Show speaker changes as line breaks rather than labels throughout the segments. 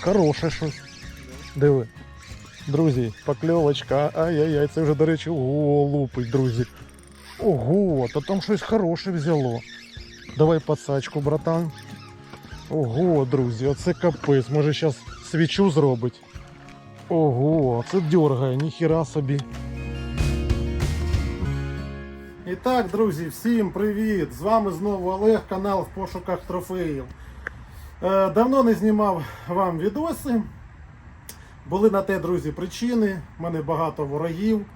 Хороше щось. Диви. Друзі, покльовочка. Ай-яй-яй, це вже, до речі, ого, лупить, друзі. Ого, то там щось хороше взяло. Давай пацачку, братан. Ого, друзі, оце капець. Може зараз свічу зробить. Ого, це дергає, ніхіра собі. І так, друзі, всім привіт! З вами знову Олег, канал в пошуках трофеїв. Е, давно не знімав вам відоси. Були на те, друзі, причини. У мене багато ворогів,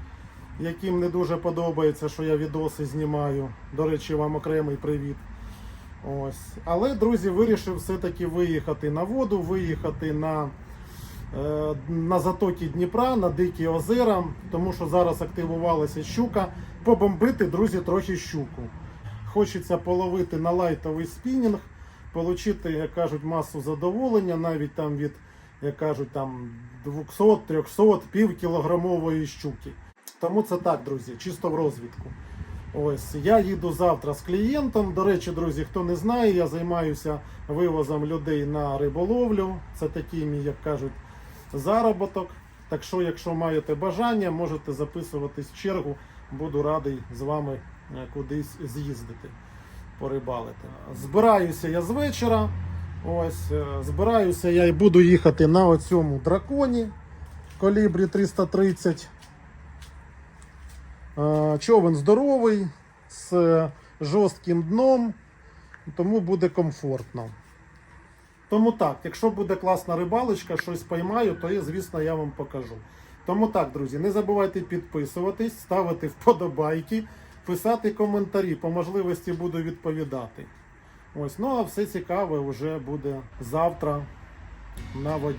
яким не дуже подобається, що я відоси знімаю. До речі, вам окремий привіт. Ось. Але, друзі, вирішив все-таки виїхати на воду, виїхати на, е, на затоки Дніпра, на дикі озера, тому що зараз активувалася щука. Побомбити, друзі, трохи щуку. Хочеться половити на лайтовий спінінг, отримати, як кажуть, масу задоволення, навіть там від, як кажуть, там 200, 300, пів кілограмової щуки. Тому це так, друзі, чисто в розвідку. Ось я їду завтра з клієнтом. До речі, друзі, хто не знає, я займаюся вивозом людей на риболовлю. Це такий мій, як кажуть, заробіток. Так що, якщо маєте бажання, можете записуватись в чергу. Буду радий з вами е, кудись з'їздити, порибалити. Збираюся я з вечора. Ось, е, збираюся я і буду їхати на оцьому драконі колібрі 330. Е, Човен здоровий, з жорстким дном, тому буде комфортно. Тому так, якщо буде класна рибалочка, щось поймаю, то звісно, я вам покажу. Тому так, друзі, не забувайте підписуватись, ставити вподобайки, писати коментарі. По можливості буду відповідати. Ось, ну а все цікаве вже буде завтра на воді.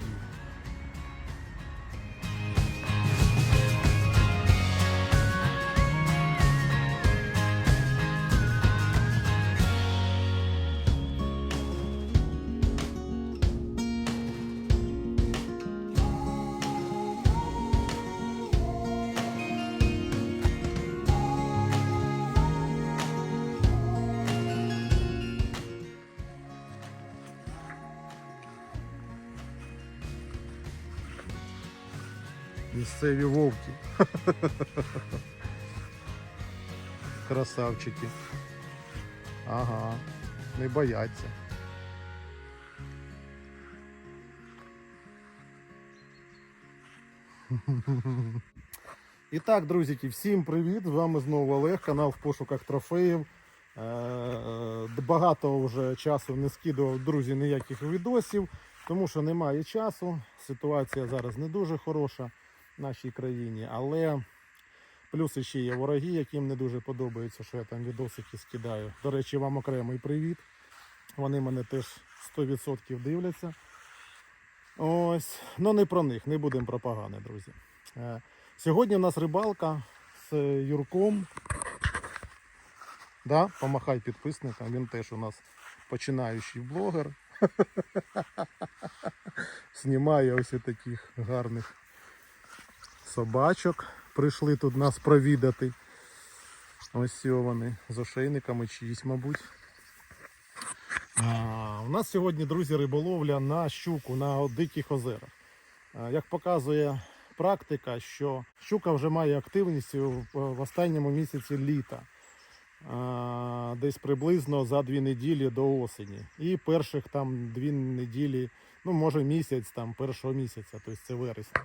Місцеві вовки. Красавчики. Ага, не бояться. І так, друзіки, всім привіт! З вами знову Олег, канал в пошуках трофеїв. Е, е, Багато вже часу не скидував друзі ніяких відосів, тому що немає часу. Ситуація зараз не дуже хороша нашій країні, але плюс ще є вороги, яким не дуже подобається, що я там відосики скидаю. До речі, вам окремий привіт. Вони мене теж 100% дивляться. Ось, ну не про них, не будемо про погане, друзі. Е, Сьогодні у нас рибалка з Юрком. Да, помахай підписникам, він теж у нас починаючий блогер. Знімає ось таких гарних собачок. Прийшли тут нас провідати. Ось вони з ошейниками чиїсь, мабуть. А, у нас сьогодні, друзі, риболовля на щуку на диких озерах. А, Як показує практика, що щука вже має активність в, останньому місяці літа. Десь приблизно за дві неділі до осені. І перших там дві неділі, ну може місяць там першого місяця, тобто це вересня.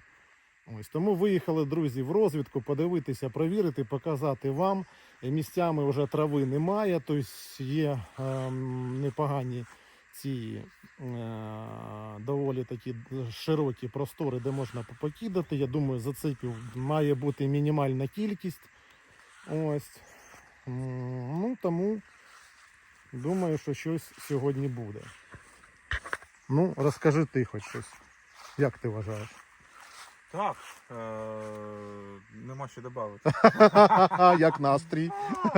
Ось тому виїхали друзі в розвідку, подивитися, провірити, показати вам. І Місцями вже трави немає, тобто є ем, непогані ці е, доволі такі широкі простори, де можна покидати. Я думаю, зацепів має бути мінімальна кількість. Ось. Ну тому думаю, що щось сьогодні буде. Ну, розкажи ти хоч щось. Як ти вважаєш?
Так, е- нема що додати.
Як настрій?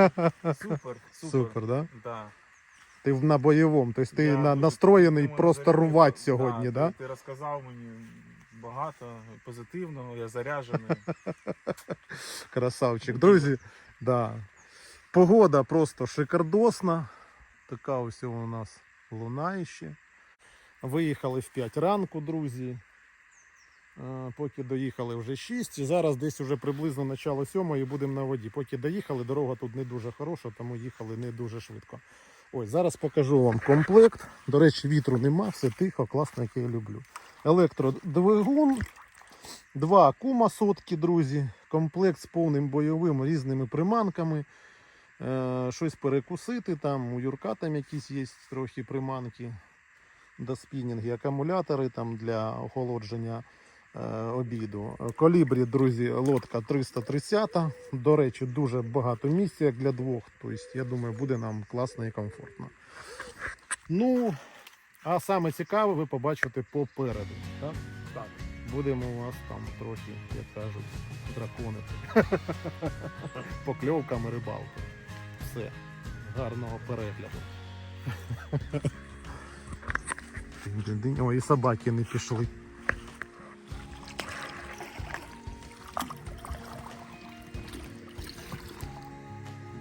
Супер, супер.
Супер, да?
Да.
Ти в- на бойовому, тобто ти
Я
на,
дуже
настроєний
думаю,
просто рвати сьогодні, да?
Ти, ти розказав мені багато позитивного, я заряджений.
Красавчик. Друзі, да. погода просто шикардосна. Така ось у нас луна ще. Виїхали в 5 ранку, друзі. Е, Поки доїхали вже 6. І зараз десь вже приблизно начало 7 і будемо на воді. Поки доїхали, дорога тут не дуже хороша, тому їхали не дуже швидко. Ось зараз покажу вам комплект. До речі, вітру нема, все тихо, класно, як я люблю. Електродвигун, два кума сотки, друзі. Комплект з повним бойовим різними приманками. Е, щось перекусити там. У Юрка там якісь є трохи приманки до спінінги, акумулятори там для охолодження обіду. Колібрі, друзі, лодка 330. До речі, дуже багато місця як для двох. Тобто, я думаю, буде нам класно і комфортно. Ну, а саме цікаве ви побачите попереду. Так?
Так.
Будемо вас там трохи, як кажуть, драконити. Покльовками рибалки. Все. Гарного перегляду. Ой, і собаки не пішли.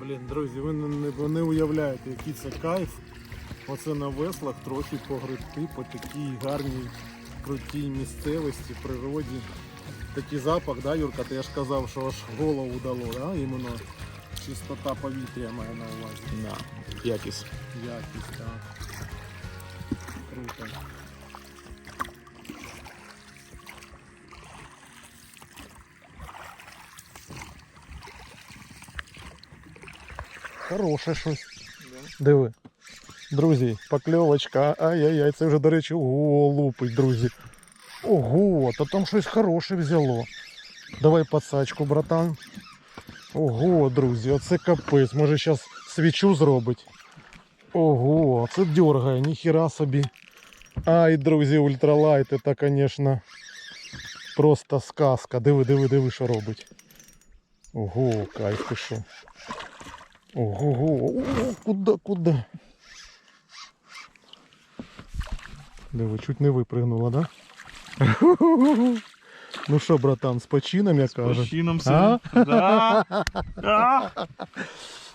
Блін, друзі, ви не, не, ви не уявляєте, який це кайф. Оце на веслах трохи погребти по такій гарній, крутій місцевості, природі. Такий запах, да, Юрка, ти я ж казав, що аж голову дало, да? іменно чистота повітря має на увазі.
Да. Якість.
Якість, так. Круто. Хороше щось. Диви. Друзі, покльовочка. Ай-яй-яй, це вже, до речі, ого, лупить, друзі. Ого, то там щось хороше взяло. Давай подсачку, братан. Ого, друзі, оце капець. Може зараз свічу зробить. Ого, це дергає, ніхіра собі. Ай, друзі, ультралайт, це, звісно, просто сказка. Диви, диви, диви, що робить. Ого, кайф ти Ого, ого, куди, куди? Диви, чуть не випригнула, да? Ну що, братан, з почином, як кажуть.
Почином все. Да. Да.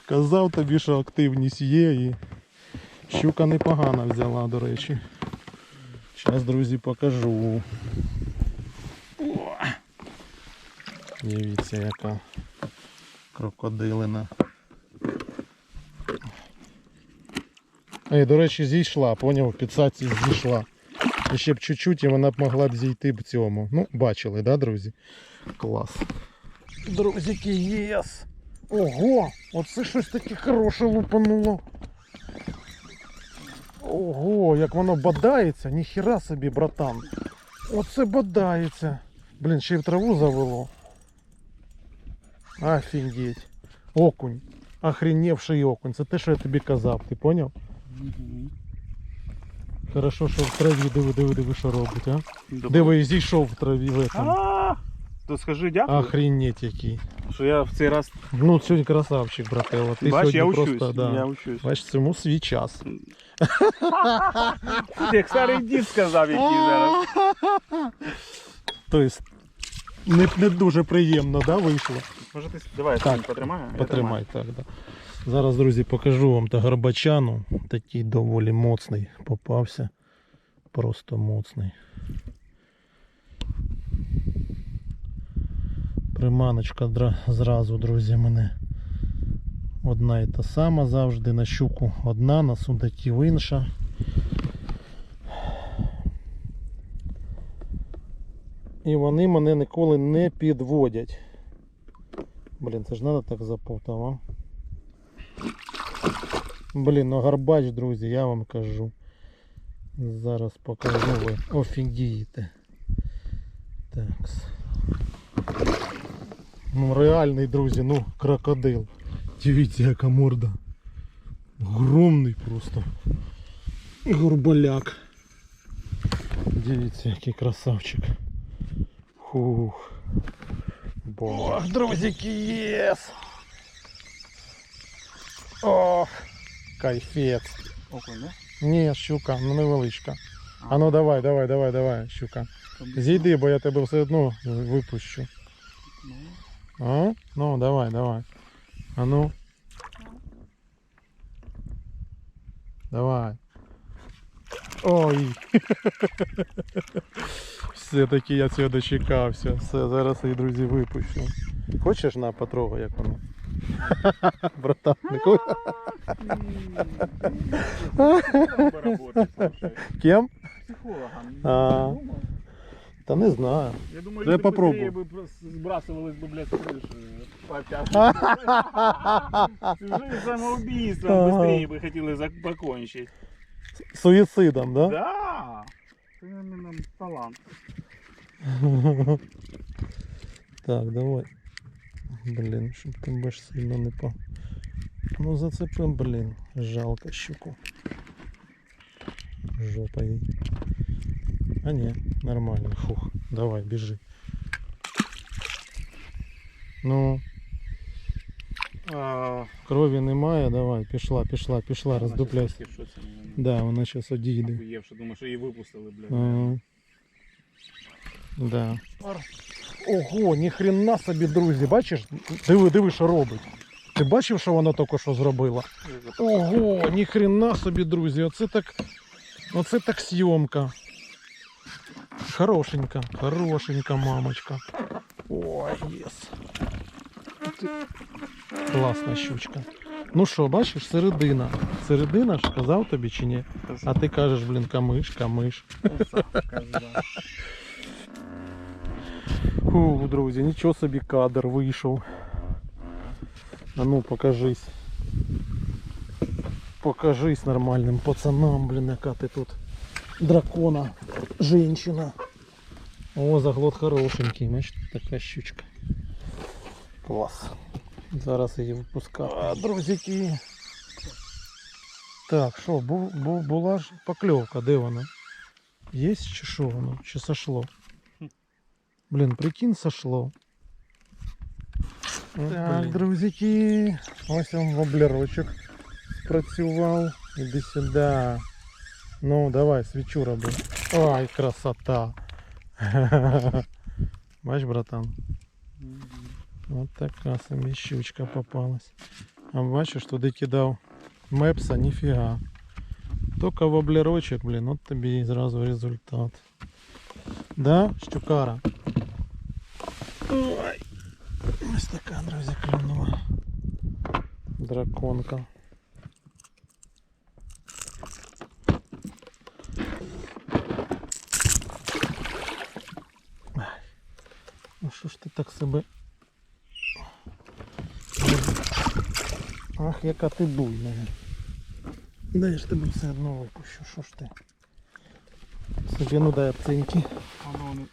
Казав тобі, що активність є і щука непогана взяла, до речі. Зараз, друзі, покажу. Дивіться, яка крокодилина. Ей, до речі, зійшла, поняв, підсадці зійшла. І ще б чуть-чуть і вона б могла б зійти в цьому. Ну, бачили, да, друзі? Клас. Друзики, єс! Ого! Оце щось таке хороше лупануло. Ого, як воно бодається, ніхіра собі, братан. Оце бодається. Блін, ще й в траву завело. Офігеть. Окунь. Охреневший окунь. Це те, що я тобі казав, ти поняв? Хорошо, що в траві, диви, диви, диви, що робить, а? Диви, зійшов в траві в этом.
А, То скажи дякую,
Охренеть який.
що я в цей раз
Ну, сьогодні красавчик, брателло. Ти
бач,
сьогодні
я
просто,
учусь.
да.
Я учусь.
Бач, цьому свій час.
Ти як старий дід сказав, який зараз.
Тобто, не, не дуже приємно, да, вийшло?
Може ти давай я
так.
потримаю? Я
Потримай, так, да. Зараз, друзі, покажу вам та горбачану. Такий доволі моцний попався. Просто моцний. Приманочка зразу, друзі, мене. Одна і та сама завжди на щуку одна, на судаків інша. І вони мене ніколи не підводять. Блін, це ж треба так заповтав, а? Блін, ну гарбач, друзі, я вам кажу. Зараз покажу ви. Офігієте. Так. Ну реальний, друзі, ну крокодил. Дивіться, яка морда. Огромний просто. Горбаляк. Дивіться, який красавчик. Фух. Ох, друзики, єс! Ох, кайфець.
Окунь, да?
Ні, щука, ну невеличка. А ну давай, давай, давай, давай, щука. Зійди, бо я тебе все одно випущу. А? Ну, давай, давай. А ну. Давай. Ой. Все-таки я цього дочекався. Все, зараз її, друзі, випущу. Хочеш на потрогай, як воно? Братан,
слушай.
Кем?
Психологом.
А. Та не знаю.
Я думаю,
я
люди
попробую.
быстрее бы просто сбрасывалось бы, блядь, с крыши. Самоубийством
Ага.
быстрее бы хотели зак- покончить.
Суїцидом, да?
Да. Ты именно талант.
Так, давай. Блін, щоб тебе ж сильно не по. Ну зацепим, блін. Жалко щуку. Жопа їй. А ні, нормально. Фух. Давай, біжи. Ну,
А,
крові немає, давай, пішла, пішла, пішла, роздупляйся.
Що це? мені
Да, вона зараз одійде.
Охуєвши, думаю, що її випустили, блядь.
Ага. Да. Ого, ніхрена собі, друзі, бачиш? Диви, диви, що робить. Ти бачив, що вона тільки що зробила? Ого, ніхрена собі, друзі, оце так. Оце так зйомка. Хорошенька, хорошенька мамочка. Ой, єс. Класна щучка. Ну що, бачиш, середина. Середина ж казав тобі чи ні? А ти кажеш, блін, камиш, камиш. Фу, друзі, нічого собі кадр вийшов. А ну покажись. Покажись нормальним пацанам, блін, яка ти тут дракона, женщина. О, заглот хорошенький, бачите, така щучка. Клас. Зараз її випускаю. А, друзяки. Так, що, бу, бу, була ж покльовка, де вона? Є чи що воно? Чи сошло? Блін, прикинь, сошло. Так,
блін.
друзяки, ось вам воблерочок спрацював. Іди сюди. Ну, давай, свічу роби. Ай, красота. Бач, братан, от така собі щучка попалась. А бачиш, туди кидав мепса, ніфіга. Тільки воблерочок, блін, от тобі і зразу результат. Да, щукара? Ой. Ось така, друзі, клюнула. Драконка. Ну що ж ти так себе. Ах, яка ти буйна. Да я ж тебе все одно випущу, що ж ти? Собі ну дай оцінки.
А ну,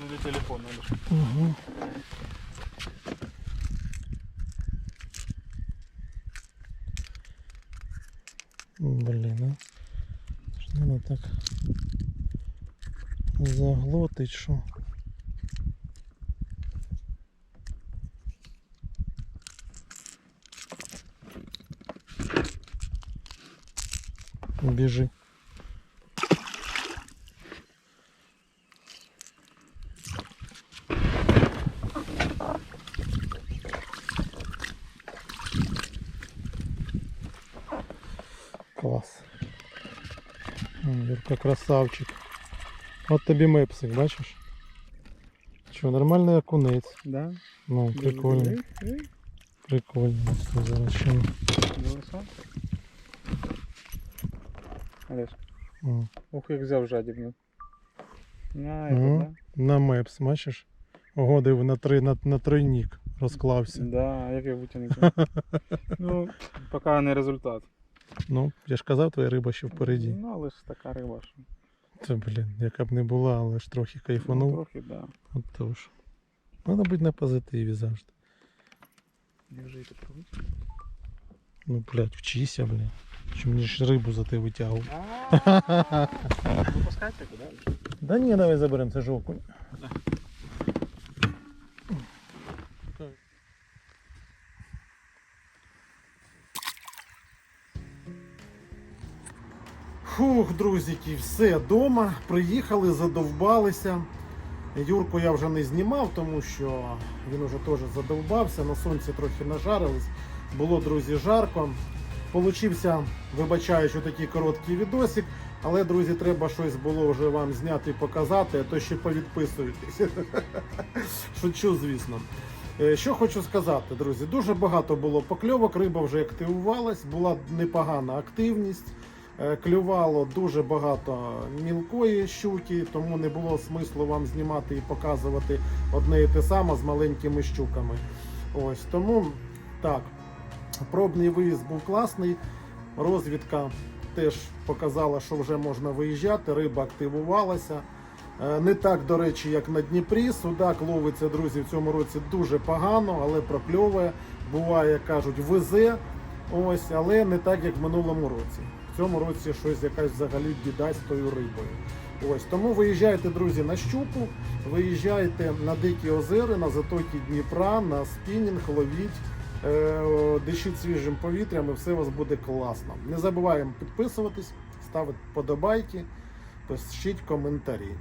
ну, щас, до телефона. лише.
Угу. Блін, а? Що воно так заглотить, що? Біжи. Клас. М, красавчик. От тобі мепсик, бачиш? Що, нормальний окунець.
Да?
Ну, прикольно. Прикольно. Ось Зараз ще.
Олеж, ох, як взяв жадібно. На,
Мгм.
это,
На мепс, бачиш? Ого, диви, на, три, на, на тройник
да?
розклався.
Да, як я витягнути. ну, поки не результат.
Ну, я ж казав, твоя риба ще впереді.
Ну, але ж така риба, що.
Це, блін, яка б не була, але ж трохи
Ну,
кайфанув.
трохи, да.
От тож. Треба бути на позитиві завжди.
Це пробуй?
Ну, блядь, вчися, блядь. Що мені ж рибу за те витягував.
Випускайте куди?
Да ні, давай заберемо, це ж окунь. Фух, друзіки, все вдома. Приїхали, задовбалися. Юрку я вже не знімав, тому що він уже теж задовбався. На сонці трохи нажарились. Було, друзі, жарко. Получився, вибачаючи, такий короткий відосик. Але, друзі, треба щось було вже вам зняти і показати, а то ще повідписуєтесь. Шучу, звісно. Е, Що хочу сказати, друзі, дуже багато було покльовок, риба вже активувалась, була непогана активність. Е, Клювало дуже багато мілкої щуки, тому не було смислу вам знімати і показувати одне і те саме з маленькими щуками. Ось тому так, пробний виїзд був класний. Розвідка теж показала, що вже можна виїжджати, риба активувалася. Е, Не так, до речі, як на Дніпрі. Судак ловиться, друзі, в цьому році дуже погано, але прокльовує. Буває, кажуть, везе. Ось, але не так, як в минулому році. Цьому році щось якась взагалі біда з тою рибою. Ось тому виїжджайте, друзі, на щуку, виїжджайте на дикі озери, на затоки Дніпра, на спінінг, ловіть, е, дишіть свіжим повітрям і все у вас буде класно. Не забуваємо підписуватись, ставити подобайки, пишіть коментарі.